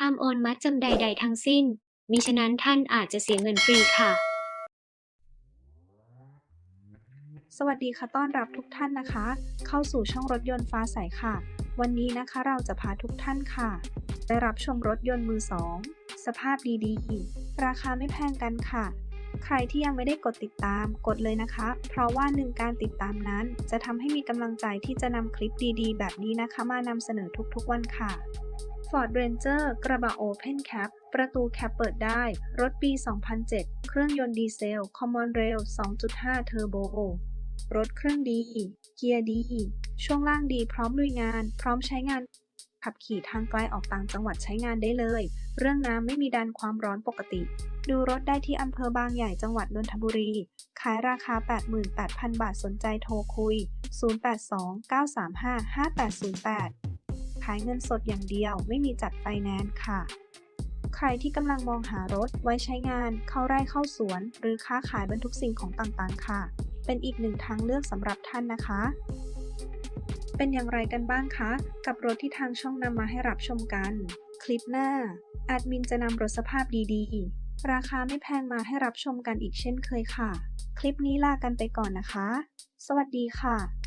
ห้ามโอนมัดจำใด ๆ ทั้งสิ้น มิฉะนั้นท่านอาจจะเสียเงินฟรีค่ะ สวัสดีค่ะต้อนรับทุกท่านนะคะ เข้าสู่ช่องรถยนต์ฟ้าใสค่ะ วันนี้นะคะเราจะพาทุกท่านค่ะได้รับชมรถยนต์มือสองสภาพดีๆ ราคาไม่แพงกันค่ะ ใครที่ยังไม่ได้กดติดตามกดเลยนะคะ เพราะว่าหนึ่งการติดตามนั้น จะทำให้มีกำลังใจที่จะนำคลิปดีๆ แบบนี้นะคะ มานำเสนอทุกๆวันค่ะ Ford Ranger กระบะ Open Cap ประตูแคปเปิดได้ รถปี 2007 เครื่องยนต์ดีเซล Common Rail 2.5 Turbo รถเครื่องดี เกียร์ดี ช่วงล่างดีพร้อมลุยงาน พร้อมใช้งาน ขับขี่ทางไกลออกต่างจังหวัดใช้งานได้เลย เรื่องน้ำไม่มีดันความร้อนปกติ ดูรถได้ที่อำเภอบางใหญ่จังหวัดนนทบุรี ขายราคา 88,000 บาทสนใจโทรคุย 0829355808 ขายเงินสดอย่างเดียวไม่มีจัดไฟแนนซ์ค่ะ ใครที่กำลังมองหารถไว้ใช้งาน เข้าไร่เข้าสวน หรือค้าขายบรรทุกสิ่งของต่างๆ ค่ะ เป็นอีกหนึ่งทางเลือกสำหรับท่านนะคะ เป็นอย่างไรกันบ้างคะ กับรถที่ทางช่องนำมาให้รับชมกัน คลิปหน้าแอดมินจะนำรถสภาพดีๆ ราคาไม่แพงมาให้รับชมกันอีกเช่นเคยค่ะ คลิปนี้ลากันไปก่อนนะคะ สวัสดีค่ะ